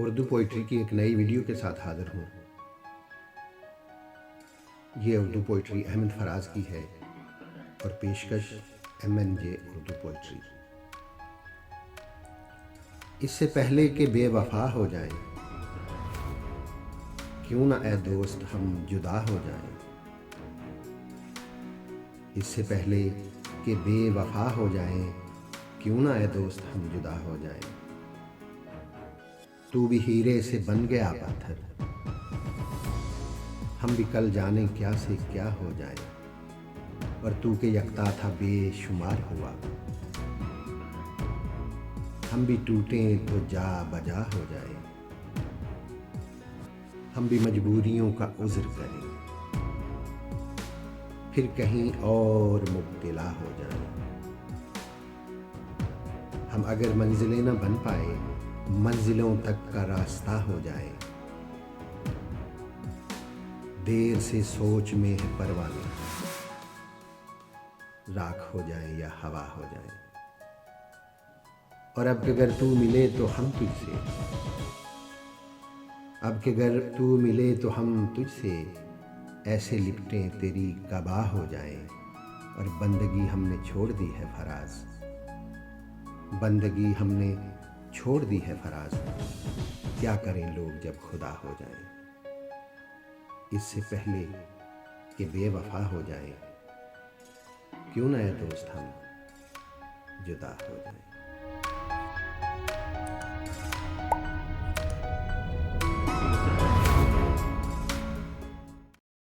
Urdu poetry की एक नई वीडियो के साथ हाजिर हूँ। ये उर्दू पोइट्री अहमद फराज की है और पेशकश M N J Urdu poetry इससे पहले कि बेवफा हो जाएँ, क्यों ना ए दोस्त हम जुदा हो जाएँ? इससे पहले कि बेवफा हो जाएँ, क्यों ना ए दोस्त हम जुदा हो जाएँ? तू भी हीरे से बन गया पत्थर हम भी कल जाने क्या से क्या हो जाए। और तू के यकता था बेशुमार हुआ। हम भी टूटे तो जा बजा हो जाए। हम भी मजबूरियों का उज्र करें। फिर कहीं और मुब्तला हो जाए। हम अगर मंजिलें न बन पाए मंजिलों तक का रास्ता हो जाए। देर से सोच में है परवाने राख हो जाए या हवा हो जाए। और अब के अगर तू मिले तो हम तुझसे। अब के अगर तू मिले तो हम तुझसे। ऐसे लिपटें तेरी कबा हो जाए। और बंदगी हमने छोड़ दी है फराज। बंदगी हमने छोड़ दी है फराज। क्या करें लोग जब खुदा हो जाए? इससे पहले कि बेवफा हो जाए, क्यों ना दोस्त हम जुदा हो जाए?